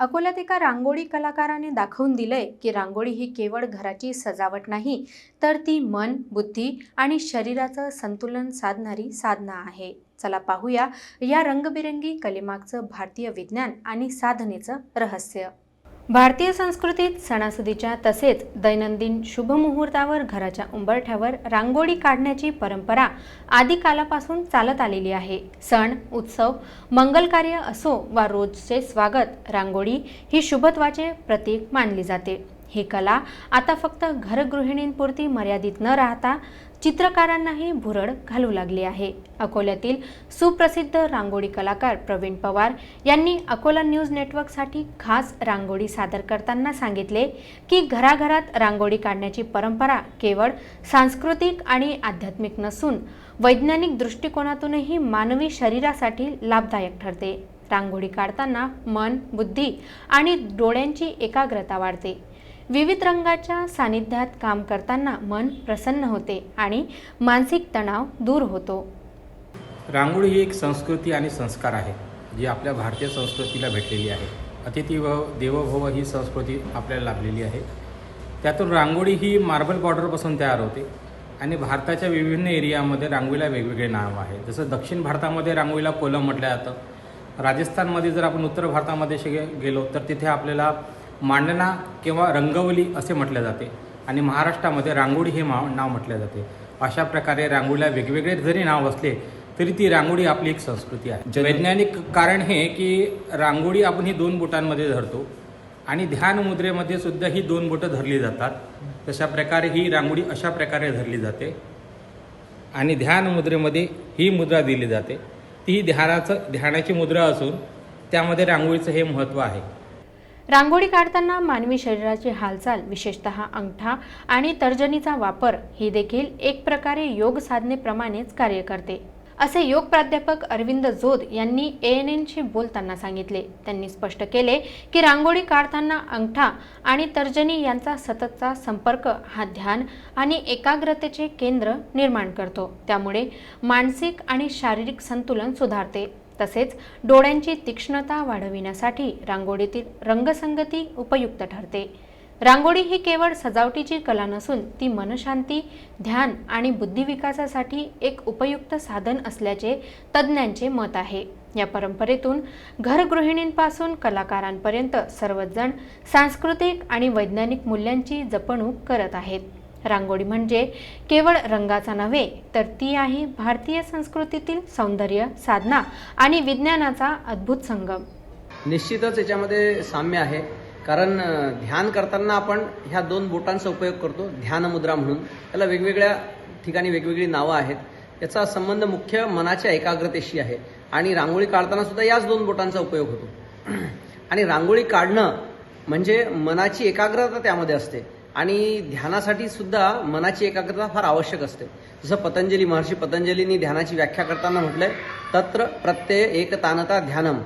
अकोल्यात एका रांगोळी कलाकाराने दाखवून दिलंय की रांगोळी ही केवळ घराची सजावट नाही तर ती मन बुद्धी आणि शरीराचं संतुलन साधणारी साधना आहे. चला पाहूया या रंगबिरंगी कलेमागचं भारतीय विज्ञान आणि साधनेचं रहस्य. भारतीय संस्कृतीत सणासुदीच्या तसेच दैनंदिन शुभमुहूर्तावर घराच्या उंबरठ्यावर रांगोळी काढण्याची परंपरा आदिकालापासून चालत आलेली आहे. सण उत्सव मंगलकार्य असो वा रोजचे स्वागत रांगोळी ही शुभत्वाचे प्रतीक मानली जाते. ही कला आता फक्त घरगृहिणींपुरती मर्यादित न राहता चित्रकारांनाही भुरळ घालू लागली आहे. अकोल्यातील सुप्रसिद्ध रांगोळी कलाकार प्रवीण पवार यांनी अकोला न्यूज नेटवर्कसाठी खास रांगोळी सादर करताना सांगितले की घराघरात रांगोळी काढण्याची परंपरा केवळ सांस्कृतिक आणि आध्यात्मिक नसून वैज्ञानिक दृष्टिकोनातूनही मानवी शरीरासाठी लाभदायक ठरते. रांगोळी काढताना मन बुद्धी आणि डोळ्यांची एकाग्रता वाढते. विविध रंगाच्या सानिध्यात काम करताना मन प्रसन्न होते आणि मानसिक तणाव दूर होतो. रांगोळी ही एक संस्कृती आणि संस्कार आहे जी आपल्या भारतीय संस्कृतीला भेटलेली आहे. अतिथी व देवभव ही संस्कृती आपल्याला लाभलेली आहे. त्यातून रांगोळी ही मार्बल बॉर्डरपासून तयार होते आणि भारताच्या विभिन्न एरियामध्ये रांगोळीला वेगवेगळे नाव आहे. जसं दक्षिण भारतामध्ये रांगोळीला कोलम म्हटलं जातं. राजस्थानमध्ये जर आपण उत्तर भारतामध्ये शे गेलो तर तिथे आपल्याला मांडणा किंवा रंगवली असे म्हटले जाते. आणि महाराष्ट्रामध्ये रांगोळी हे मा नाव म्हटले जाते. अशा प्रकारे रांगोळीला वेगवेगळे जरी नाव असले तरी ती रांगोळी आपली एक संस्कृती आहे. वैज्ञानिक कारण हे की रांगोळी आपण ही दोन बोटांमध्ये धरतो. आणि ध्यान मुद्रेमध्ये सुद्धा ही दोन बोटं धरली जातात. तशा प्रकारे ही रांगोळी अशा प्रकारे धरली जाते. आणि ध्यान मुद्रेमध्ये ही मुद्रा दिली जाते. ती ध्यानाचं ध्यानाची मुद्रा असून त्यामध्ये रांगोळीचं हे महत्त्व आहे. रांगोळी काढताना मानवी शरीराची हालचाल विशेषतः अंगठा आणि तर्जनीचा वापर ही देखील एक प्रकारे योग साधनेप्रमाणेच कार्य करते. असे योग प्राध्यापक अरविंद जोद यांनी ए एन एनशी बोलताना सांगितले. त्यांनी स्पष्ट केले की रांगोळी काढताना अंगठा आणि तर्जनी यांचा सततचा संपर्क हा ध्यान आणि एकाग्रतेचे केंद्र निर्माण करतो. त्यामुळे मानसिक आणि शारीरिक संतुलन सुधारते. तसेच डोळ्यांची तीक्ष्णता वाढविण्यासाठी रांगोळीतील रंगसंगती उपयुक्त ठरते. रांगोळी ही केवळ सजावटीची कला नसून ती मनशांती ध्यान आणि बुद्धिविकासासाठी एक उपयुक्त साधन असल्याचे तज्ज्ञांचे मत आहे. या परंपरेतून घरगृहिणींपासून कलाकारांपर्यंत सर्वजण सांस्कृतिक आणि वैज्ञानिक मूल्यांची जपणूक करत आहेत. रांगोळी म्हणजे केवळ रंगाचा नव्हे तर ती आहे भारतीय संस्कृतीतील सौंदर्य साधना आणि विज्ञानाचा अद्भुत संगम. निश्चितच याच्यामध्ये साम्य आहे. कारण ध्यान करताना आपण ह्या दोन बोटांचा उपयोग करतो ध्यानमुद्रा म्हणून. त्याला वेगवेगळ्या ठिकाणी वेगवेगळी नावं आहेत. याचा संबंध मुख्य मनाच्या एकाग्रतेशी आहे. आणि रांगोळी काढताना सुद्धा याच दोन बोटांचा उपयोग होतो. आणि रांगोळी काढणं म्हणजे मनाची एकाग्रता त्यामध्ये असते. आणि ध्यानासाठी सुद्धा मनाची एकाग्रता फार आवश्यक असते. जसं पतंजली महर्षी पतंजलींनी ध्यानाची व्याख्या करताना म्हटलंय तत्र प्रत्यय एकतानता ध्यानम.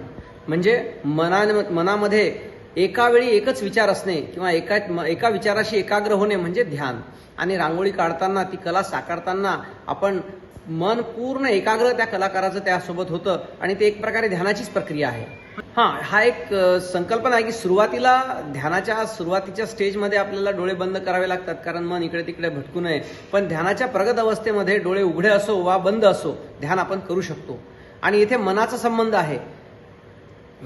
म्हणजे मना मनामध्ये एका वेळी एकच विचार असणे किंवा एका म- एका विचाराशी एकाग्र होणे म्हणजे ध्यान. आणि रांगोळी काढताना ती कला साकारताना आपण मन पूर्ण एकाग्र त्या कलाकाराचं त्यासोबत होतं आणि ते एक प्रकारे ध्यानाचीच प्रक्रिया आहे. हा हा एक संकल्पना आहे की सुरुवातीला ध्यानाच्या सुरुवातीच्या स्टेजमध्ये आपल्याला डोळे बंद करावे लागतात कारण मन इकडे तिकडे भटकू नये. पण ध्यानाच्या प्रगत अवस्थेमध्ये डोळे उघडे असो वा बंद असो ध्यान आपण करू शकतो. आणि इथे मनाचा संबंध आहे.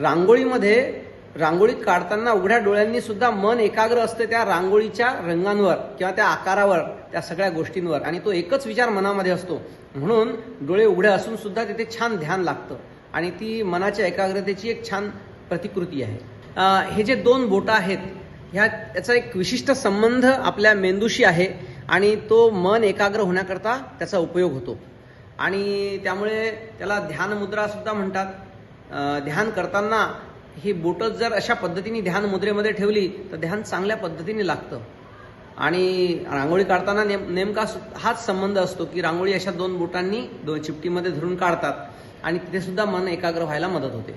रांगोळीमध्ये रांगोळी काढताना उघड्या डोळ्यांनी सुद्धा मन एकाग्र असते त्या रांगोळीच्या रंगांवर किंवा त्या आकारावर त्या सगळ्या गोष्टींवर. आणि तो एकच विचार मनामध्ये असतो. म्हणून डोळे उघडे असून सुद्धा तिथे छान ध्यान लागतं. आणि ती मनाच्या एकाग्रतेची एक छान प्रतिकृती आहे. हे जे दोन बोटं आहेत ह्या याचा एक विशिष्ट संबंध आपल्या मेंदूशी आहे आणि तो मन एकाग्र होण्याकरता त्याचा उपयोग होतो. आणि त्यामुळे त्याला ध्यानमुद्रासुद्धा सुद्धा म्हणतात. ध्यान करताना ही बोटं जर अशा पद्धतीने ध्यान मुद्रेमध्ये ठेवली तर ध्यान चांगल्या पद्धतीने लागतं. आणि रांगोळी काढताना नेम नेमका हाच संबंध असतो की रांगोळी अशा दोन बोटांनी दोन चिपटीमध्ये धरून काढतात. आणि तिथे सुद्धा मन एकाग्र व्हायला मदत होते.